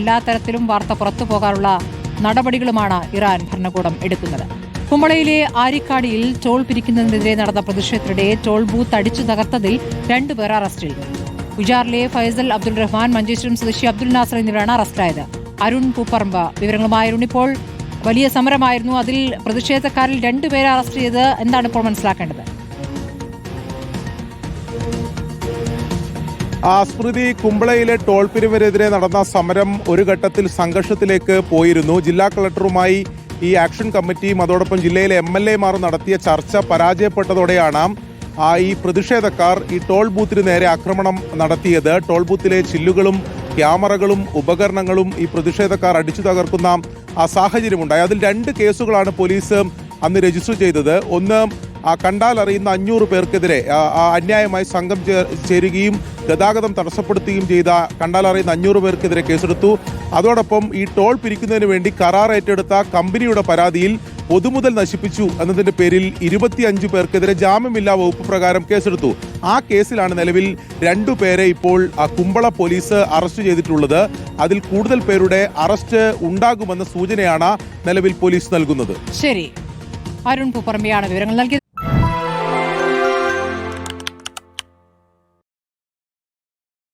എല്ലാ തരത്തിലും വാർത്ത പുറത്തു പോകാനുള്ള നടപടികളുമാണ് ഇറാൻ ഭരണകൂടം എടുക്കുന്നത്. കുമ്പളയിലെ ആരിക്കാടിയിൽ ടോൾ പിരിക്കുന്നതിനെതിരെ നടന്ന പ്രതിഷേധത്തിനിടെ ടോൾ ബൂത്ത് അടിച്ചു തകർത്തതിൽ രണ്ടുപേർ അറസ്റ്റിൽ ഉജാറിലെ ഫൈസൽ അബ്ദുൾ റഹ്മാൻ മഞ്ചേശ്വരം സ്വദേശി അബ്ദുൽ നാസർ എന്നിവരാണ് അറസ്റ്റായത് അരുൺ പൂപ്പറമ്പ വിവരങ്ങളുമായി ഇപ്പോൾ വലിയ സമരമായിരുന്നു. അതിൽ പ്രതിഷേധക്കാരിൽ രണ്ടുപേരെ അറസ്റ്റ് ചെയ്ത് എന്താണ് ഇപ്പോൾ മനസ്സിലാക്കേണ്ടത്? സ്മൃതി കുമ്പളയിലെ ടോൾ പിരിവിനെതിരെ നടന്ന സമരം ഒരു ഘട്ടത്തിൽ സംഘർഷത്തിലേക്ക് പോയിരുന്നു. ജില്ലാ കളക്ടറുമായി ഈ ആക്ഷൻ കമ്മിറ്റിയും അതോടൊപ്പം ജില്ലയിലെ എം എൽ എമാർ നടത്തിയ ചർച്ച പരാജയപ്പെട്ടതോടെയാണ് ആ ഈ പ്രതിഷേധക്കാർ ഈ ടോൾ ബൂത്തിന് നേരെ ആക്രമണം നടത്തിയത്. ടോൾ ബൂത്തിലെ ചില്ലുകളും ക്യാമറകളും ഉപകരണങ്ങളും ഈ പ്രതിഷേധക്കാർ അടിച്ചു തകർക്കുന്ന ആ സാഹചര്യമുണ്ടായി. അതിൽ രണ്ട് കേസുകളാണ് പോലീസ് അന്ന് രജിസ്റ്റർ ചെയ്തത്. ഒന്ന് കണ്ടാൽ അറിയുന്ന അഞ്ഞൂറ് പേർക്കെതിരെ ആ, ആ അന്യായമായി സംഘം ചേരുകയും ഗതാഗതം തടസ്സപ്പെടുത്തുകയും ചെയ്ത കണ്ടാൽ അറിയുന്ന അഞ്ഞൂറ് പേർക്കെതിരെ കേസെടുത്തു. അതോടൊപ്പം ഈ ടോൾ പിരിക്കുന്നതിന് വേണ്ടി കരാർ ഏറ്റെടുത്ത കമ്പനിയുടെ പരാതിയിൽ പൊതുമുതൽ നശിപ്പിച്ചു എന്നതിന്റെ പേരിൽ ഇരുപത്തിയഞ്ചു പേർക്കെതിരെ ജാമ്യമില്ലാ വകുപ്പ് പ്രകാരം കേസെടുത്തു. ആ കേസിലാണ് നിലവിൽ രണ്ടു പേരെ ഇപ്പോൾ ആ, കുമ്പള പോലീസ് അറസ്റ്റ് ചെയ്തിട്ടുള്ളത്. അതിൽ കൂടുതൽ പേരുടെ അറസ്റ്റ് ഉണ്ടാകുമെന്ന സൂചനയാണ് നിലവിൽ പോലീസ് നൽകുന്നത്. ശരി. അരുൺ പുപ്പറമ്പിയാണ് വിവരങ്ങൾ നൽകിയത്.